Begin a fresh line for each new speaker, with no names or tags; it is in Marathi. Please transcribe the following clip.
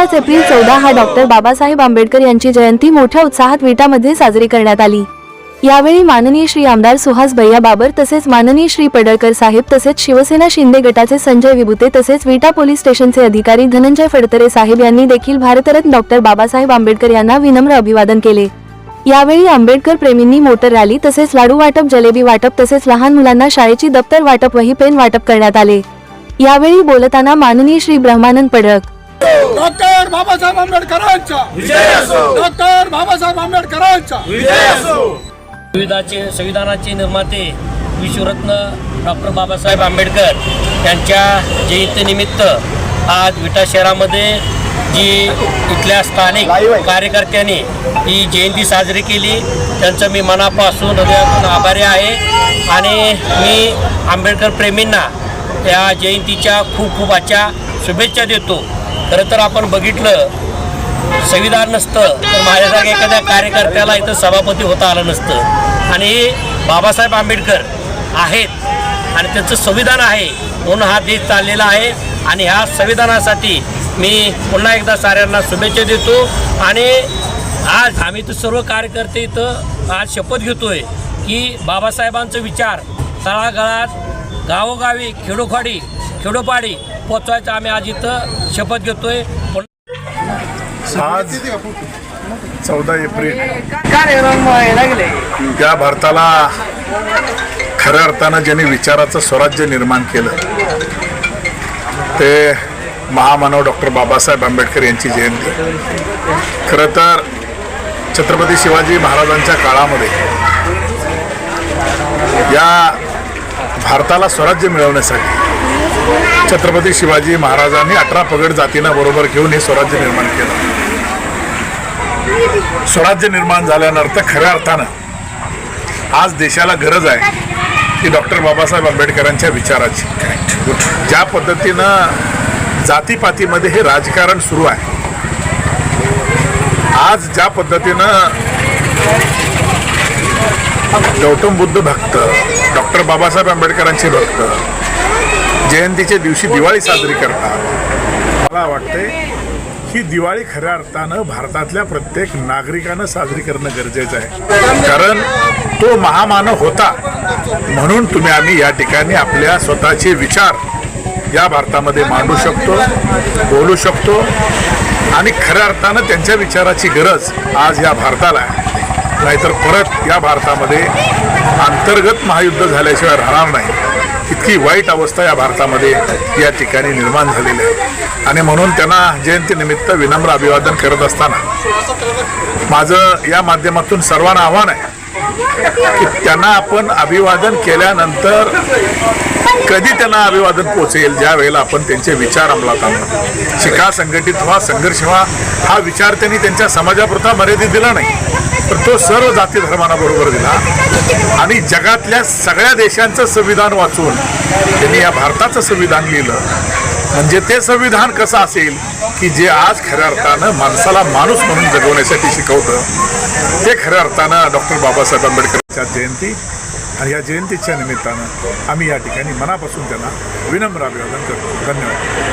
नुकताच एप्रिल चौदा हा डॉक्टर बाबासाहेब आंबेडकर यांची जयंती मोठ्या उत्साहात विटामध्ये साजरी करण्यात आली. यावेळी माननीय श्री आमदार सुहास भैया बाबर तसेच माननीय श्री पडळकर साहेब तसेच शिवसेना शिंदे गटाचे संजय विभुते तसेच विटा पोलीस स्टेशनचे अधिकारी धनंजय फडतरे साहेब यांनी देखील भारतरत्न डॉक्टर बाबासाहेब आंबेडकर यांना विनम्र अभिवादन केले. यावेळी आंबेडकर प्रेमींनी मोटर रॅली तसेच लाडू वाटप जलेबी वाटप तसेच लहान मुलांना शाळेची दप्तर वाटप वही पेन वाटप करण्यात आले. यावेळी बोलताना माननीय श्री ब्रह्मानंद पडळक
डॉक्टर बाबासाहेब आंबेडकरांचा डॉक्टर बाबासाहेब आंबेडकरांचा
संविधाचे संविधानाचे निर्माते विश्वरत्न डॉक्टर बाबासाहेब आंबेडकर यांच्या जयंतीनिमित्त आज विटा शहरामध्ये जी इथल्या स्थानिक कार्यकर्त्यांनी ही जयंती साजरी केली त्यांचं मी मनापासून हृदयातून आभारी आहे. आणि मी आंबेडकर प्रेमींना या जयंतीच्या खूप खूप आजच्या शुभेच्छा देतो. खरं तर आपण बघितलं संविधान नसतं तर माझ्यासारख्या एखाद्या कार्यकर्त्याला इथं सभापती होता आलं नसतं. आणि बाबासाहेब आंबेडकर आहेत आणि त्यांचं संविधान आहे म्हणून हा देश चाललेला आहे. आणि ह्या संविधानासाठी मी पुन्हा एकदा साऱ्यांना शुभेच्छा देतो. आणि आज आम्ही तर सर्व कार्यकर्ते इथं आज शपथ घेतोय की बाबासाहेबांचं विचार तळागाळात गावोगावी खेडोखाडी खेडोपाडी पोचवायचं आम्ही आज इथं शपथ घेतोय.
आज चौदा एप्रिल. या भारताला खऱ्या अर्थानं ज्यांनी विचाराचं स्वराज्य निर्माण केलं ते महामानव डॉक्टर बाबासाहेब आंबेडकर यांची जयंती. खरं तर छत्रपती शिवाजी महाराजांच्या काळामध्ये या भारताला स्वराज्य मिळवण्यासाठी छत्रपती शिवाजी महाराजांनी अठरा पगड जातींना बरोबर घेऊन हे स्वराज्य निर्माण केलं. स्वराज्य निर्माण झाल्यानंतर खऱ्या अर्थानं आज देशाला गरज आहे की डॉक्टर बाबासाहेब आंबेडकरांच्या विचाराची. ज्या पद्धतीनं जातीपातीमध्ये हे राजकारण सुरू आहे आज ज्या पद्धतीनं गौतम बुद्ध भक्त डॉक्टर बाबासाहेब आंबेडकरांचे भक्त जयंतीच्या दिवशी दिवाळी साजरी करतात. मला वाटते ही दिवाळी खऱ्या अर्थानं भारतातल्या प्रत्येक नागरिकानं साजरी करणं गरजेचं आहे. कारण तो महामानव होता. म्हणून तुम्ही आम्ही या ठिकाणी आपल्या स्वतःचे विचार या भारतामध्ये मांडू शकतो बोलू शकतो आणि खऱ्या अर्थानं त्यांच्या विचाराची गरज आज या भारताला आहे. नाहीतर परत या भारतामध्ये अंतर्गत महायुद्ध झाल्याशिवाय राहणार नाही. इतकी वाईट अवस्था या भारतामध्ये या ठिकाणी निर्माण झालेली आहे. आणि म्हणून त्यांना जयंतीनिमित्त विनम्र अभिवादन करत असताना माझं या माध्यमातून सर्वांना आव्हान आहे त्यांना आपण अभिवादन केल्यानंतर कधी त्यांना अभिवादन पोचेल ज्या वेळेला आपण त्यांचे विचार अंमलात आणू. शिका संघटित व्हा संघर्ष व्हा. हा विचार त्यांनी त्यांच्या समाजापुरता मर्यादित दिला नाही. तर तो सर्व जाती धर्मांना बरोबर दिला. आणि जगातल्या सगळ्या देशांचं संविधान वाचून त्यांनी या भारताचं संविधान लिहिलं. म्हणजे ते संविधान कसं असेल? की जे आज खऱ्या अर्थानं माणसाला माणूस म्हणून जगवण्यासाठी शिकवतं ते खऱ्या अर्थानं डॉक्टर बाबासाहेब आंबेडकरच्या जयंती आणि या जयंतीच्या निमित्तानं आम्ही या ठिकाणी मनापासून त्यांना विनम्र अभिवादन करतो. धन्यवाद.